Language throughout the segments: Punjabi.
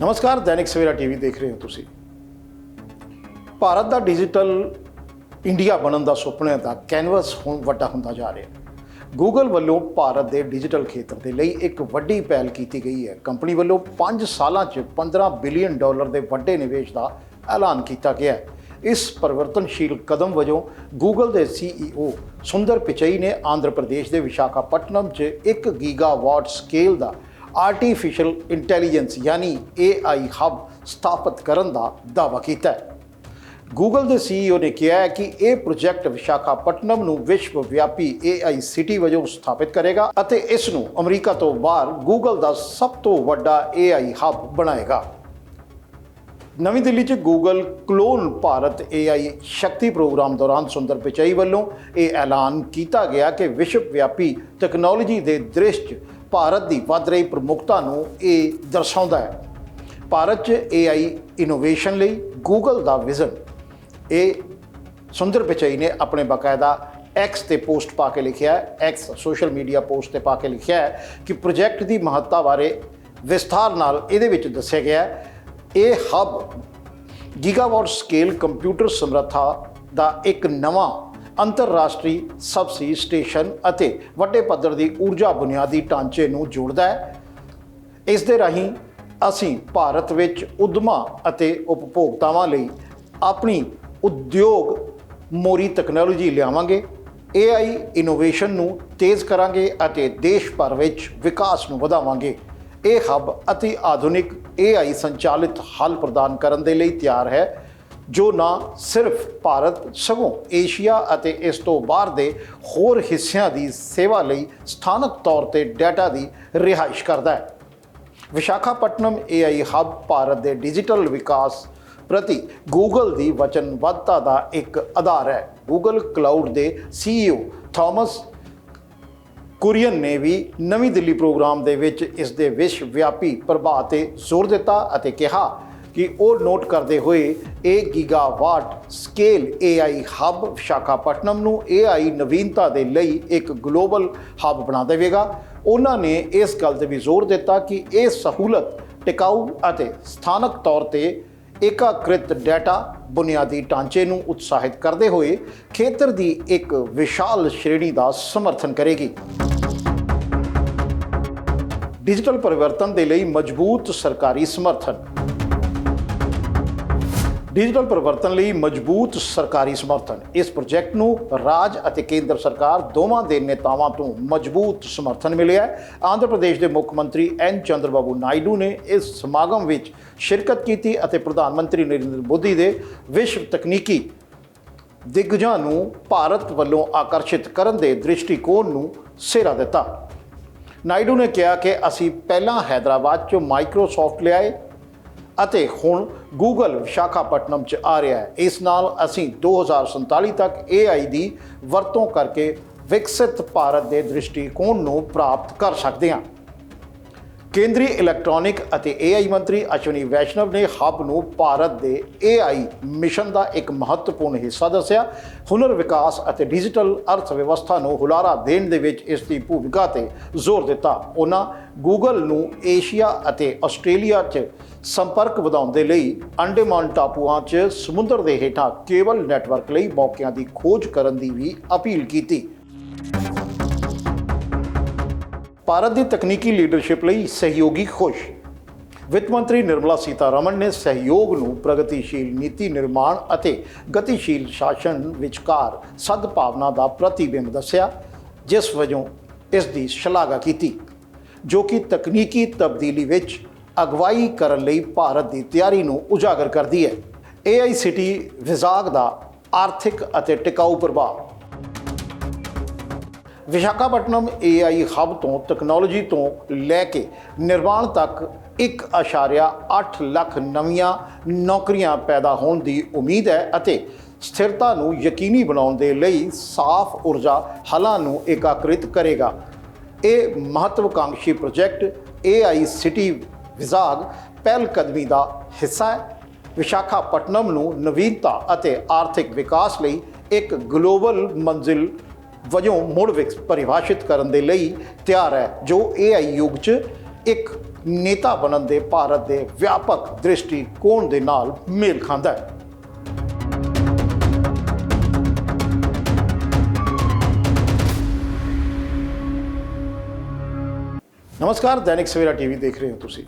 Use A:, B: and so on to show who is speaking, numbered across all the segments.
A: ਨਮਸਕਾਰ, ਦੈਨਿਕ ਸਵੇਰਾ ਟੀਵੀ ਦੇਖ ਰਹੇ ਹੋ ਤੁਸੀਂ। ਭਾਰਤ ਦਾ ਡਿਜੀਟਲ ਇੰਡੀਆ ਬਣਨ ਦਾ ਸੁਪਨੇ ਦਾ ਕੈਨਵਸ ਹੁਣ ਵੱਡਾ ਹੁੰਦਾ ਜਾ ਰਿਹਾ ਹੈ। ਗੂਗਲ ਵੱਲੋਂ ਭਾਰਤ ਦੇ ਡਿਜੀਟਲ ਖੇਤਰ ਦੇ ਲਈ ਇੱਕ ਵੱਡੀ ਪਹਿਲ ਕੀਤੀ ਗਈ ਹੈ। ਕੰਪਨੀ ਵੱਲੋਂ 5 ਸਾਲਾਂ 'ਚ 15 ਬਿਲੀਅਨ ਡਾਲਰ ਦੇ ਵੱਡੇ ਨਿਵੇਸ਼ ਦਾ ਐਲਾਨ ਕੀਤਾ ਗਿਆ ਹੈ। ਇਸ ਪਰਿਵਰਤਨਸ਼ੀਲ ਕਦਮ ਵਜੋਂ ਗੂਗਲ ਦੇ ਸੀਈਓ ਸੁੰਦਰ ਪਿਚਈ ਨੇ ਆਂਧਰ ਪ੍ਰਦੇਸ਼ ਦੇ ਵਿਸ਼ਾਖਾਪਟਨਮ 'ਚ 1 ਗੀਗਾਵਾਟ ਸਕੇਲ ਦਾ ਆਰਟੀਫੀਸ਼ੀਅਲ ਇੰਟੈਲੀਜੈਂਸ ਯਾਨੀ AI ਹੱਬ ਸਥਾਪਿਤ ਕਰਨ ਦਾ ਦਾਅਵਾ ਕੀਤਾ ਹੈ। ਗੂਗਲ ਦੇ ਸੀਈਓ ਨੇ ਕਿਹਾ ਹੈ ਕਿ ਇਹ ਪ੍ਰੋਜੈਕਟ ਵਿਸ਼ਾਖਾਪਟਨਮ ਨੂੰ ਵਿਸ਼ਵ ਵਿਆਪੀ AI ਸਿਟੀ ਵਜੋਂ ਸਥਾਪਿਤ ਕਰੇਗਾ ਅਤੇ ਇਸ ਨੂੰ ਅਮਰੀਕਾ ਤੋਂ ਬਾਹਰ ਗੂਗਲ ਦਾ ਸਭ ਤੋਂ ਵੱਡਾ AI ਹੱਬ ਬਣਾਏਗਾ। ਨਵੀਂ ਦਿੱਲੀ 'ਚ Google cloud Bharat AI Shakti program ਦੌਰਾਨ ਸੁੰਦਰ ਪਿਚਾਈ ਵੱਲੋਂ ਇਹ ਐਲਾਨ ਕੀਤਾ ਗਿਆ ਕਿ ਵਿਸ਼ਵ ਵਿਆਪੀ ਟੈਕਨੋਲੋਜੀ ਦੇ ਦ੍ਰਿਸ਼ 'ਚ ਭਾਰਤ ਦੀ ਵੱਧ ਰਹੀ ਪ੍ਰਮੁੱਖਤਾ ਨੂੰ ਇਹ ਦਰਸਾਉਂਦਾ ਹੈ। ਭਾਰਤ 'ਚ AI ਇਨੋਵੇਸ਼ਨ ਲਈ ਗੂਗਲ ਦਾ ਵਿਜ਼ਨ ਇਹ ਸੁੰਦਰ ਪਿਚਾਈ ਨੇ ਆਪਣੇ ਬਕਾਇਦਾ ਐਕਸ ਤੇ ਪੋਸਟ ਪਾ ਕੇ ਲਿਖਿਆ ਹੈ। ਐਕਸ ਸੋਸ਼ਲ ਮੀਡੀਆ ਪੋਸਟ ਤੇ ਪਾ ਕੇ ਲਿਖਿਆ ਹੈ ਕਿ ਪ੍ਰੋਜੈਕਟ ਦੀ ਮਹੱਤਤਾ ਬਾਰੇ ਵਿਸਥਾਰ ਨਾਲ ਇਹਦੇ ਵਿੱਚ ਦੱਸਿਆ ਗਿਆ ਹੈ। ਇਹ ਹੱਬ ਗੀਗਾਵਾਟ ਸਕੇਲ ਕੰਪਿਊਟਰ ਸਮਰੱਥਾ ਦਾ ਇੱਕ ਨਵਾਂ ਅੰਤਰਰਾਸ਼ਟਰੀ ਸਬਸੀ ਸਟੇਸ਼ਨ ਅਤੇ ਵੱਡੇ ਪੱਧਰ ਦੀ ਊਰਜਾ ਬੁਨਿਆਦੀ ਢਾਂਚੇ ਨੂੰ ਜੋੜਦਾ ਹੈ। ਇਸ ਦੇ ਰਾਹੀਂ ਅਸੀਂ ਭਾਰਤ ਵਿੱਚ ਉਦਮਾਂ ਅਤੇ ਉਪਭੋਗਤਾਵਾਂ ਲਈ ਆਪਣੀ ਉਦਯੋਗ ਮੋਰੀ ਟੈਕਨੋਲੋਜੀ ਲਿਆਵਾਂਗੇ। AI ਇਨੋਵੇਸ਼ਨ ਨੂੰ ਤੇਜ਼ ਕਰਾਂਗੇ ਅਤੇ ਦੇਸ਼ ਭਰ ਵਿੱਚ ਵਿਕਾਸ ਨੂੰ ਵਧਾਵਾਂਗੇ। ਇਹ ਹੱਬ ਅਤੀ ਆਧੁਨਿਕ AI ਸੰਚਾਲਿਤ ਹੱਲ ਪ੍ਰਦਾਨ ਕਰਨ ਦੇ ਲਈ ਤਿਆਰ ਹੈ। ਜੋ ਨਾ ਸਿਰਫ ਭਾਰਤ ਸਗੋਂ ਏਸ਼ੀਆ ਅਤੇ ਇਸ ਤੋਂ ਬਾਹਰ ਦੇ ਹੋਰ ਹਿੱਸਿਆਂ ਦੀ ਸੇਵਾ ਲਈ ਸਥਾਨਕ ਤੌਰ ਤੇ ਡਾਟਾ ਦੀ ਰਿਹਾਇਸ਼ ਕਰਦਾ ਹੈ। ਵਿਸ਼ਾਖਾਪਟਨਮ AI ਹੱਬ ਭਾਰਤ ਦੇ ਡਿਜੀਟਲ ਵਿਕਾਸ ਪ੍ਰਤੀ ਗੂਗਲ ਦੀ ਵਚਨਬੱਧਤਾ ਦਾ ਇੱਕ ਆਧਾਰ ਹੈ। ਗੂਗਲ ਕਲਾਊਡ ਦੇ CEO ਥਾਮਸ ਕੁਰੀਅਨ ਨੇ ਵੀ ਨਵੀਂ ਦਿੱਲੀ ਪ੍ਰੋਗਰਾਮ ਦੇ ਵਿੱਚ ਇਸ ਦੇ ਵਿਸ਼ਵ ਵਿਆਪੀ ਪ੍ਰਭਾਵ ਤੇ ਜ਼ੋਰ ਦਿੱਤਾ ਅਤੇ ਕਿਹਾ ਕਿ ਉਹ ਨੋਟ ਕਰਦੇ ਹੋਏ ਇਹ gigawatt scale AI hub Visakhapatnam ਨੂੰ AI ਨਵੀਨਤਾ ਦੇ ਲਈ ਇੱਕ ਗਲੋਬਲ ਹੱਬ ਬਣਾ ਦੇਵੇਗਾ। ਉਹਨਾਂ ਨੇ ਇਸ ਗੱਲ ਤੇ ਵੀ ਜ਼ੋਰ ਦਿੱਤਾ ਕਿ ਇਹ ਸਹੂਲਤ ਟਿਕਾਊ ਅਤੇ ਸਥਾਨਕ ਤੌਰ ਤੇ ਏਕਾਕ੍ਰਿਤ ਡਾਟਾ ਬੁਨਿਆਦੀ ਢਾਂਚੇ ਨੂੰ ਉਤਸ਼ਾਹਿਤ ਕਰਦੇ ਹੋਏ ਖੇਤਰ ਦੀ ਇੱਕ ਵਿਸ਼ਾਲ ਸ਼੍ਰੇਣੀ ਦਾ ਸਮਰਥਨ ਕਰੇਗੀ। ਡਿਜੀਟਲ ਪਰਿਵਰਤਨ ਦੇ ਲਈ ਮਜ਼ਬੂਤ ਸਰਕਾਰੀ ਸਮਰਥਨ। ਡਿਜੀਟਲ ਪਰਿਵਰਤਨ ਲਈ ਮਜ਼ਬੂਤ ਸਰਕਾਰੀ ਸਮਰਥਨ। ਇਸ ਪ੍ਰੋਜੈਕਟ ਨੂੰ ਰਾਜ ਅਤੇ ਕੇਂਦਰ ਸਰਕਾਰ ਦੋਵਾਂ ਦੇ ਨੇਤਾਵਾਂ ਤੋਂ ਮਜ਼ਬੂਤ ਸਮਰਥਨ ਮਿਲਿਆ ਹੈ। ਆਂਧਰ ਪ੍ਰਦੇਸ਼ ਦੇ ਮੁੱਖ ਮੰਤਰੀ ਐਨ ਚੰਦਰਬਾਬੂ ਨਾਇਡੂ ਨੇ ਇਸ ਸਮਾਗਮ ਵਿੱਚ ਸ਼ਿਰਕਤ ਕੀਤੀ ਅਤੇ ਪ੍ਰਧਾਨ ਮੰਤਰੀ ਨਰਿੰਦਰ ਮੋਦੀ ਦੇ ਵਿਸ਼ਵ ਤਕਨੀਕੀ ਦਿੱਗਜਾਂ ਨੂੰ ਭਾਰਤ ਵੱਲੋਂ ਆਕਰਸ਼ਿਤ ਕਰਨ ਦੇ ਦ੍ਰਿਸ਼ਟੀਕੋਣ ਨੂੰ ਸੇਰਾ ਦਿੱਤਾ। ਨਾਇਡੂ ਨੇ ਕਿਹਾ ਕਿ ਅਸੀਂ ਪਹਿਲਾਂ ਹైదరాబాద్ 'ਚੋਂ ਮਾਈਕਰੋਸਾਫਟ ਲਿਆਏ ਅਤੇ ਹੁਣ ਗੂਗਲ ਵਿਸ਼ਾਖਾਪਟਨਮ 'ਚ ਆ ਰਿਹਾ ਹੈ। ਇਸ ਨਾਲ ਅਸੀਂ 2047 ਤੱਕ AI ਦੀ ਵਰਤੋਂ ਕਰਕੇ ਵਿਕਸਿਤ ਭਾਰਤ ਦੇ ਦ੍ਰਿਸ਼ਟੀਕੋਣ ਨੂੰ ਪ੍ਰਾਪਤ ਕਰ ਸਕਦੇ ਹਾਂ। ਕੇਂਦਰੀ ਇਲੈਕਟ੍ਰੋਨਿਕ ਅਤੇ AI ਮੰਤਰੀ ਅਸ਼ਵਨੀ ਵੈਸ਼ਨਵ ਨੇ ਹੱਬ ਨੂੰ ਭਾਰਤ ਦੇ AI ਮਿਸ਼ਨ ਦਾ ਇੱਕ ਮਹੱਤਵਪੂਰਨ ਹਿੱਸਾ ਦੱਸਿਆ। ਹੁਨਰ ਵਿਕਾਸ ਅਤੇ ਡਿਜੀਟਲ ਅਰਥ ਵਿਵਸਥਾ ਨੂੰ ਹੁਲਾਰਾ ਦੇਣ ਦੇ ਵਿੱਚ ਇਸ ਦੀ ਭੂਮਿਕਾ ਤੇ ਜ਼ੋਰ ਦਿੱਤਾ। ਉਹਨਾਂ ਗੂਗਲ ਨੂੰ ਏਸ਼ੀਆ ਅਤੇ ਆਸਟ੍ਰੇਲੀਆ 'ਚ ਸੰਪਰਕ ਵਧਾਉਣ ਦੇ ਲਈ ਅੰਡੇਮਾਨ ਟਾਪੂਆਂ 'ਚ ਸਮੁੰਦਰ ਦੇ ਹੇਠਾਂ ਕੇਬਲ ਨੈਟਵਰਕ ਲਈ ਮੌਕਿਆਂ ਦੀ ਖੋਜ ਕਰਨ ਦੀ ਵੀ ਅਪੀਲ ਕੀਤੀ। ਭਾਰਤ ਦੀ ਤਕਨੀਕੀ ਲੀਡਰਸ਼ਿਪ ਲਈ ਸਹਿਯੋਗੀ ਖੁਸ਼। ਵਿੱਤ ਮੰਤਰੀ ਨਿਰਮਲਾ ਸੀਤਾਰਮਨ ਨੇ ਸਹਿਯੋਗ ਨੂੰ ਪ੍ਰਗਤੀਸ਼ੀਲ ਨੀਤੀ ਨਿਰਮਾਣ ਅਤੇ ਗਤੀਸ਼ੀਲ ਸ਼ਾਸਨ ਵਿਚਕਾਰ ਸਦਭਾਵਨਾ ਦਾ ਪ੍ਰਤੀਬਿੰਬ ਦੱਸਿਆ, ਜਿਸ ਵਜੋਂ ਇਸ ਦੀ ਸ਼ਲਾਘਾ ਕੀਤੀ, ਜੋ ਕਿ ਤਕਨੀਕੀ ਤਬਦੀਲੀ ਵਿੱਚ ਅਗਵਾਈ ਕਰਨ ਲਈ ਭਾਰਤ ਦੀ ਤਿਆਰੀ ਨੂੰ ਉਜਾਗਰ ਕਰਦੀ ਹੈ। AICT ਵਿਜ਼ਾਗ ਦਾ ਆਰਥਿਕ ਅਤੇ ਟਿਕਾਊ ਪ੍ਰਭਾਵ ਵਿਸ਼ਾਖਾਪਟਨਮ AI ਹੱਬ ਤੋਂ ਟੈਕਨੋਲੋਜੀ ਤੋਂ ਲੈ ਕੇ ਨਿਰਮਾਣ ਤੱਕ 1.8 ਲੱਖ ਨਵੀਆਂ ਨੌਕਰੀਆਂ ਪੈਦਾ ਹੋਣ ਦੀ ਉਮੀਦ ਹੈ ਅਤੇ ਸਥਿਰਤਾ ਨੂੰ ਯਕੀਨੀ ਬਣਾਉਣ ਦੇ ਲਈ ਸਾਫ਼ ਊਰਜਾ ਹਲਾਂ ਨੂੰ ਏਕਾਕ੍ਰਿਤ ਕਰੇਗਾ। ਇਹ ਮਹੱਤਵਕਾਂਖੀ ਪ੍ਰੋਜੈਕਟ AI ਸਿਟੀ ਵਿਭਾਗ ਪਹਿਲ ਕਦਮੀ ਦਾ ਹਿੱਸਾ ਹੈ। ਵਿਸ਼ਾਖਾਪਟਨਮ ਨੂੰ ਨਵੀਨਤਾ ਅਤੇ ਆਰਥਿਕ ਵਿਕਾਸ ਲਈ ਇੱਕ ਗਲੋਬਲ ਮੰਜ਼ਿਲ ਵਜੋਂ ਮੁੜ ਵਿਕਸ, ਪਰਿਭਾਸ਼ਿਤ ਕਰਨ ਦੇ ਲਈ ਤਿਆਰ ਹੈ, ਜੋ AI ਯੁੱਗ 'ਚ ਇੱਕ ਨੇਤਾ ਬਣਨ ਦੇ ਭਾਰਤ ਦੇ ਵਿਆਪਕ ਦ੍ਰਿਸ਼ਟੀਕੋਣ ਦੇ ਨਾਲ ਮੇਲ ਖਾਂਦਾ ਹੈ। ਨਮਸਕਾਰ, ਦੈਨਿਕ ਸਵੇਰਾ ਟੀਵੀ ਦੇਖ ਰਹੇ ਹੋ ਤੁਸੀਂ।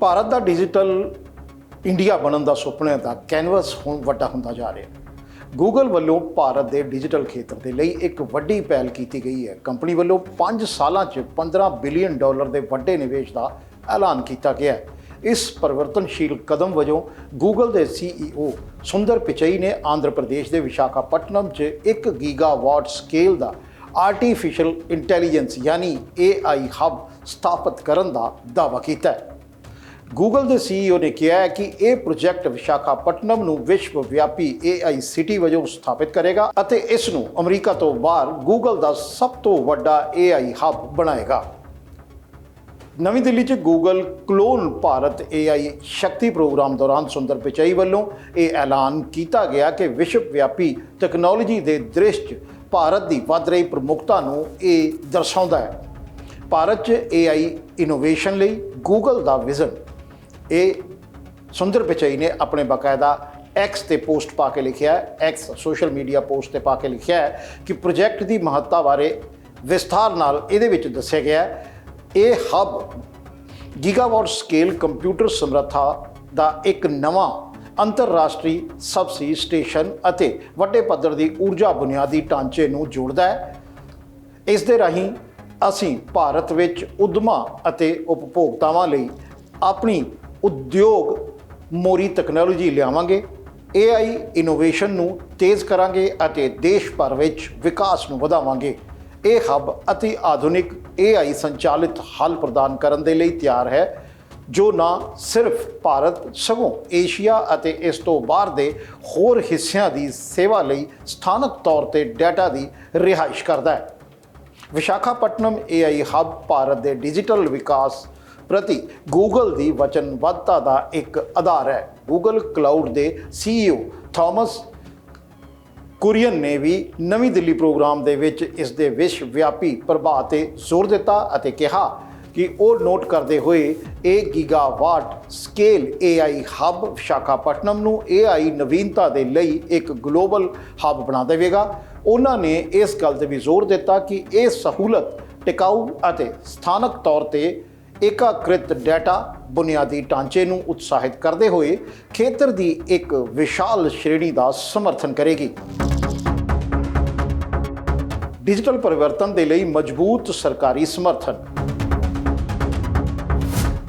A: ਭਾਰਤ ਦਾ ਡਿਜੀਟਲ ਇੰਡੀਆ ਬਣਨ ਦਾ ਸੁਪਨੇ ਦਾ ਕੈਨਵਸ ਹੁਣ ਵੱਡਾ ਹੁੰਦਾ ਜਾ ਰਿਹਾ। ਹੈ ਗੂਗਲ ਵੱਲੋਂ ਭਾਰਤ ਦੇ ਡਿਜੀਟਲ ਖੇਤਰ ਦੇ ਲਈ ਇੱਕ ਵੱਡੀ ਪਹਿਲ ਕੀਤੀ ਗਈ ਹੈ। ਕੰਪਨੀ ਵੱਲੋਂ 5 ਸਾਲਾਂ 'ਚ 15 ਬਿਲੀਅਨ ਡਾਲਰ ਦੇ ਵੱਡੇ ਨਿਵੇਸ਼ ਦਾ ਐਲਾਨ ਕੀਤਾ ਗਿਆ ਹੈ। ਇਸ ਪਰਿਵਰਤਨਸ਼ੀਲ ਕਦਮ ਵਜੋਂ ਗੂਗਲ ਦੇ ਸੀਈਓ ਸੁੰਦਰ ਪਿਚਈ ਨੇ ਆਂਧਰਾ ਪ੍ਰਦੇਸ਼ ਦੇ ਵਿਸ਼ਾਖਾਪਟਨਮ 'ਚ 1 ਗੀਗਾਵਾਟ ਸਕੇਲ ਦਾ ਆਰਟੀਫੀਸ਼ੀਅਲ ਇੰਟੈਲੀਜੈਂਸ ਯਾਨੀ AI ਹੱਬ ਸਥਾਪਿਤ ਕਰਨ ਦਾ ਦਾਅਵਾ ਕੀਤਾ ਹੈ। ਗੂਗਲ ਦੇ ਸੀਈਓ ਨੇ ਕਿਹਾ ਹੈ ਕਿ ਇਹ ਪ੍ਰੋਜੈਕਟ ਵਿਸ਼ਾਖਾਪਟਨਮ ਨੂੰ ਵਿਸ਼ਵ ਵਿਆਪੀ AI ਸਿਟੀ ਵਜੋਂ ਸਥਾਪਿਤ ਕਰੇਗਾ ਅਤੇ ਇਸ ਨੂੰ ਅਮਰੀਕਾ ਤੋਂ ਬਾਹਰ ਗੂਗਲ ਦਾ ਸਭ ਤੋਂ ਵੱਡਾ AI ਹੱਬ ਬਣਾਏਗਾ। ਨਵੀਂ ਦਿੱਲੀ 'ਚ Google cloud Bharat AI Shakti program ਦੌਰਾਨ ਸੁੰਦਰ ਪਿਚਾਈ ਵੱਲੋਂ ਇਹ ਐਲਾਨ ਕੀਤਾ ਗਿਆ ਕਿ ਵਿਸ਼ਵ ਵਿਆਪੀ ਟੈਕਨੋਲੋਜੀ ਦੇ ਦ੍ਰਿਸ਼ 'ਚ ਭਾਰਤ ਦੀ ਵੱਧ ਰਹੀ ਪ੍ਰਮੁੱਖਤਾ ਨੂੰ ਇਹ ਦਰਸਾਉਂਦਾ ਹੈ। ਭਾਰਤ 'ਚ AI ਇਨੋਵੇਸ਼ਨ ਲਈ ਗੂਗਲ ਦਾ ਵਿਜ਼ਨ ਇਹ ਸੁੰਦਰ ਪਿਚਾਈ ਨੇ ਆਪਣੇ ਬਕਾਇਦਾ ਐਕਸ ਤੇ ਪੋਸਟ ਪਾ ਕੇ ਲਿਖਿਆ ਹੈ। ਐਕਸ ਸੋਸ਼ਲ ਮੀਡੀਆ ਪੋਸਟ ਤੇ ਪਾ ਕੇ ਲਿਖਿਆ ਹੈ ਕਿ ਪ੍ਰੋਜੈਕਟ ਦੀ ਮਹੱਤਤਾ ਬਾਰੇ ਵਿਸਥਾਰ ਨਾਲ ਇਹਦੇ ਵਿੱਚ ਦੱਸਿਆ ਗਿਆ ਹੈ। ਇਹ ਹੱਬ ਗੀਗਾਵਾਟ ਸਕੇਲ ਕੰਪਿਊਟਰ ਸਮਰੱਥਾ ਦਾ ਇੱਕ ਨਵਾਂ ਅੰਤਰਰਾਸ਼ਟਰੀ ਸਬਸੀ ਸਟੇਸ਼ਨ ਅਤੇ ਵੱਡੇ ਪੱਧਰ ਦੀ ਊਰਜਾ ਬੁਨਿਆਦੀ ਢਾਂਚੇ ਨੂੰ ਜੋੜਦਾ ਹੈ। ਇਸ ਦੇ ਰਾਹੀਂ ਅਸੀਂ ਭਾਰਤ ਵਿੱਚ ਉਦਮਾਂ ਅਤੇ ਉਪਭੋਗਤਾਵਾਂ ਲਈ ਆਪਣੀ ਉਦਯੋਗ ਮੋਰੀ ਟੈਕਨੋਲੋਜੀ ਲਿਆਵਾਂਗੇ AI ਇਨੋਵੇਸ਼ਨ ਨੂੰ ਤੇਜ਼ ਕਰਾਂਗੇ ਅਤੇ ਦੇਸ਼ ਭਰ ਵਿੱਚ ਵਿਕਾਸ ਨੂੰ ਵਧਾਵਾਂਗੇ। ਇਹ ਹੱਬ ਅਤੀ ਆਧੁਨਿਕ AI ਸੰਚਾਲਿਤ ਹੱਲ ਪ੍ਰਦਾਨ ਕਰਨ ਦੇ ਲਈ ਤਿਆਰ ਹੈ, ਜੋ ਨਾ ਸਿਰਫ ਭਾਰਤ, ਸਗੋਂ ਏਸ਼ੀਆ ਅਤੇ ਇਸ ਤੋਂ ਬਾਹਰ ਦੇ ਹੋਰ ਹਿੱਸਿਆਂ ਦੀ ਸੇਵਾ ਲਈ ਸਥਾਨਕ ਤੌਰ ਤੇ ਡਾਟਾ ਦੀ ਰਿਹਾਇਸ਼ ਕਰਦਾ ਹੈ। ਵਿਸ਼ਾਖਾਪਟਨਮ AI ਹੱਬ ਭਾਰਤ ਦੇ ਡਿਜੀਟਲ ਵਿਕਾਸ ਪ੍ਰਤੀ ਗੂਗਲ ਦੀ ਵਚਨਬੱਧਤਾ ਦਾ ਇੱਕ ਆਧਾਰ ਹੈ। ਗੂਗਲ ਕਲਾਊਡ ਦੇ CEO ਥਾਮਸ ਕੁਰੀਅਨ ਨੇ ਵੀ ਨਵੀਂ ਦਿੱਲੀ ਪ੍ਰੋਗਰਾਮ ਦੇ ਵਿੱਚ ਇਸ ਦੇ ਵਿਸ਼ਵ ਵਿਆਪੀ ਪ੍ਰਭਾਵ ਤੇ ਜ਼ੋਰ ਦਿੱਤਾ ਅਤੇ ਕਿਹਾ ਕਿ ਉਹ ਨੋਟ ਕਰਦੇ ਹੋਏ ਇਹ gigawatt scale AI hub Visakhapatnam ਨੂੰ AI ਨਵੀਨਤਾ ਦੇ ਲਈ ਇੱਕ ਗਲੋਬਲ ਹੱਬ ਬਣਾ ਦੇਵੇਗਾ। ਉਹਨਾਂ ਨੇ ਇਸ ਗੱਲ ਤੇ ਵੀ ਜ਼ੋਰ ਦਿੱਤਾ ਕਿ ਇਹ ਸਹੂਲਤ ਟਿਕਾਊ ਅਤੇ ਸਥਾਨਕ ਤੌਰ ਤੇ ਏਕਾਕ੍ਰਿਤ ਡਾਟਾ ਬੁਨਿਆਦੀ ਢਾਂਚੇ ਨੂੰ ਉਤਸ਼ਾਹਿਤ ਕਰਦੇ ਹੋਏ ਖੇਤਰ ਦੀ ਇੱਕ ਵਿਸ਼ਾਲ ਸ਼੍ਰੇਣੀ ਦਾ ਸਮਰਥਨ ਕਰੇਗੀ। ਡਿਜੀਟਲ ਪਰਿਵਰਤਨ ਦੇ ਲਈ ਮਜ਼ਬੂਤ ਸਰਕਾਰੀ ਸਮਰਥਨ।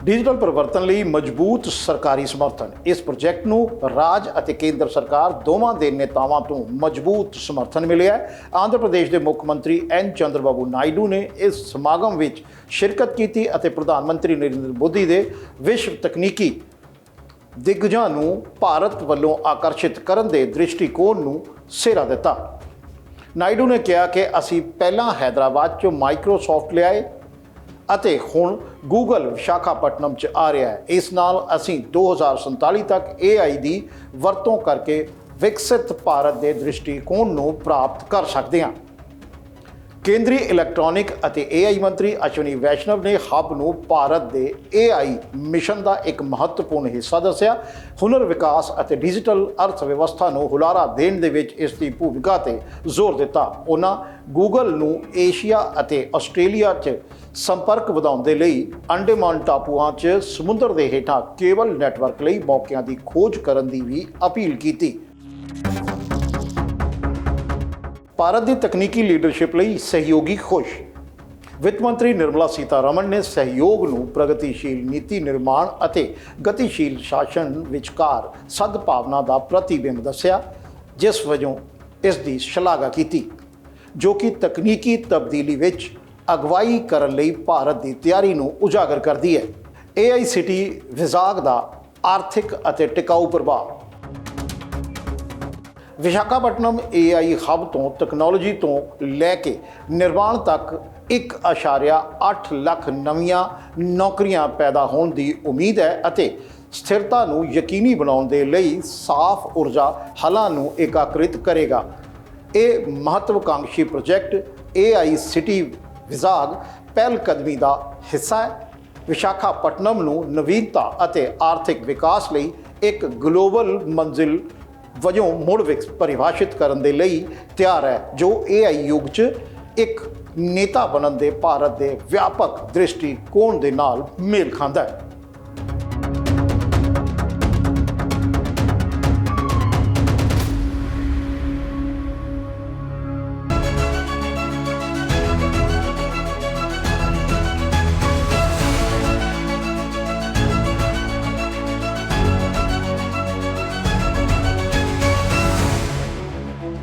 A: ਡਿਜੀਟਲ ਪਰਿਵਰਤਨ ਲਈ ਮਜ਼ਬੂਤ ਸਰਕਾਰੀ ਸਮਰਥਨ। ਇਸ ਪ੍ਰੋਜੈਕਟ ਨੂੰ ਰਾਜ ਅਤੇ ਕੇਂਦਰ ਸਰਕਾਰ ਦੋਵਾਂ ਦੇ ਨੇਤਾਵਾਂ ਤੋਂ ਮਜ਼ਬੂਤ ਸਮਰਥਨ ਮਿਲਿਆ ਹੈ। ਆਂਧਰ ਪ੍ਰਦੇਸ਼ ਦੇ ਮੁੱਖ ਮੰਤਰੀ ਐਨ ਚੰਦਰਬਾਬੂ ਨਾਇਡੂ ਨੇ ਇਸ ਸਮਾਗਮ ਵਿੱਚ ਸ਼ਿਰਕਤ ਕੀਤੀ ਅਤੇ ਪ੍ਰਧਾਨ ਮੰਤਰੀ ਨਰਿੰਦਰ ਮੋਦੀ ਦੇ ਵਿਸ਼ਵ ਤਕਨੀਕੀ ਦਿੱਗਜਾਂ ਨੂੰ ਭਾਰਤ ਵੱਲੋਂ ਆਕਰਸ਼ਿਤ ਕਰਨ ਦੇ ਦ੍ਰਿਸ਼ਟੀਕੋਣ ਨੂੰ ਸੇਰਾ ਦਿੱਤਾ। ਨਾਇਡੂ ਨੇ ਕਿਹਾ ਕਿ ਅਸੀਂ ਪਹਿਲਾਂ ਹైదరాబాద్ 'ਚੋਂ ਮਾਈਕਰੋਸਾਫਟ ਲਿਆਏ ਅਤੇ ਹੁਣ ਗੂਗਲ ਵਿਸ਼ਾਖਾਪਟਨਮ 'ਚ ਆ ਰਿਹਾ ਹੈ। ਇਸ ਨਾਲ ਅਸੀਂ 2047 ਤੱਕ AI ਦੀ ਵਰਤੋਂ ਕਰਕੇ ਵਿਕਸਿਤ ਭਾਰਤ ਦੇ ਦ੍ਰਿਸ਼ਟੀਕੋਣ ਨੂੰ ਪ੍ਰਾਪਤ ਕਰ ਸਕਦੇ ਹਾਂ। ਕੇਂਦਰੀ ਇਲੈਕਟ੍ਰੋਨਿਕ ਅਤੇ AI ਮੰਤਰੀ ਅਸ਼ਵਨੀ ਵੈਸ਼ਨਵ ਨੇ ਹੱਬ ਨੂੰ ਭਾਰਤ ਦੇ AI ਮਿਸ਼ਨ ਦਾ ਇੱਕ ਮਹੱਤਵਪੂਰਨ ਹਿੱਸਾ ਦੱਸਿਆ। ਹੁਨਰ ਵਿਕਾਸ ਅਤੇ ਡਿਜੀਟਲ ਅਰਥ ਵਿਵਸਥਾ ਨੂੰ ਹੁਲਾਰਾ ਦੇਣ ਦੇ ਵਿੱਚ ਇਸ ਦੀ ਭੂਮਿਕਾ ਤੇ ਜ਼ੋਰ ਦਿੱਤਾ। ਉਹਨਾਂ ਗੂਗਲ ਨੂੰ ਏਸ਼ੀਆ ਅਤੇ ਆਸਟ੍ਰੇਲੀਆ 'ਚ ਸੰਪਰਕ ਵਧਾਉਣ ਦੇ ਲਈ ਅੰਡੇਮਾਨ ਟਾਪੂਆਂ 'ਚ ਸਮੁੰਦਰ ਦੇ ਹੇਠਾਂ ਕੇਬਲ ਨੈਟਵਰਕ ਲਈ ਮੌਕਿਆਂ ਦੀ ਖੋਜ ਕਰਨ ਦੀ ਵੀ ਅਪੀਲ ਕੀਤੀ। ਭਾਰਤ ਦੀ ਤਕਨੀਕੀ ਲੀਡਰਸ਼ਿਪ ਲਈ ਸਹਿਯੋਗੀ ਖੁਸ਼। ਵਿੱਤ ਮੰਤਰੀ ਨਿਰਮਲਾ ਸੀਤਾਰਮਨ ਨੇ ਸਹਿਯੋਗ ਨੂੰ ਪ੍ਰਗਤੀਸ਼ੀਲ ਨੀਤੀ ਨਿਰਮਾਣ ਅਤੇ ਗਤੀਸ਼ੀਲ ਸ਼ਾਸਨ ਵਿਚਕਾਰ ਸਦਭਾਵਨਾ ਦਾ ਪ੍ਰਤੀਬਿੰਬ ਦੱਸਿਆ, ਜਿਸ ਵਜੋਂ ਇਸ ਦੀ ਸ਼ਲਾਘਾ ਕੀਤੀ, ਜੋ ਕਿ ਤਕਨੀਕੀ ਤਬਦੀਲੀ ਵਿੱਚ ਅਗਵਾਈ ਕਰਨ ਲਈ ਭਾਰਤ ਦੀ ਤਿਆਰੀ ਨੂੰ ਉਜਾਗਰ ਕਰਦੀ ਹੈ। AICT ਵਿਜ਼ਾਗ ਦਾ ਆਰਥਿਕ ਅਤੇ ਟਿਕਾਊ ਪ੍ਰਭਾਵ ਵਿਸ਼ਾਖਾਪਟਨਮ AI ਹੱਬ ਤੋਂ ਟੈਕਨੋਲੋਜੀ ਤੋਂ ਲੈ ਕੇ ਨਿਰਮਾਣ ਤੱਕ 1.8 ਲੱਖ ਨਵੀਆਂ ਨੌਕਰੀਆਂ ਪੈਦਾ ਹੋਣ ਦੀ ਉਮੀਦ ਹੈ ਅਤੇ ਸਥਿਰਤਾ ਨੂੰ ਯਕੀਨੀ ਬਣਾਉਣ ਦੇ ਲਈ ਸਾਫ਼ ਊਰਜਾ ਹੱਲਾਂ ਨੂੰ ਏਕਾਕ੍ਰਿਤ ਕਰੇਗਾ। ਇਹ ਮਹੱਤਵਕਾਂਖੀ ਪ੍ਰੋਜੈਕਟ AI ਸਿਟੀ ਵਿਭਾਗ ਪਹਿਲ ਕਦਮੀ ਦਾ ਹਿੱਸਾ ਹੈ। ਵਿਸ਼ਾਖਾਪਟਨਮ ਨੂੰ ਨਵੀਨਤਾ ਅਤੇ ਆਰਥਿਕ ਵਿਕਾਸ ਲਈ ਇੱਕ ਗਲੋਬਲ ਮੰਜ਼ਿਲ ਵਜੋਂ ਮੁੜ ਵਿਕਸ, ਪਰਿਭਾਸ਼ਿਤ ਕਰਨ ਦੇ ਲਈ ਤਿਆਰ ਹੈ, ਜੋ AI ਯੁੱਗ 'ਚ ਇੱਕ ਨੇਤਾ ਬਣਨ ਦੇ ਭਾਰਤ ਦੇ ਵਿਆਪਕ ਦ੍ਰਿਸ਼ਟੀਕੋਣ ਦੇ ਨਾਲ ਮੇਲ ਖਾਂਦਾ ਹੈ।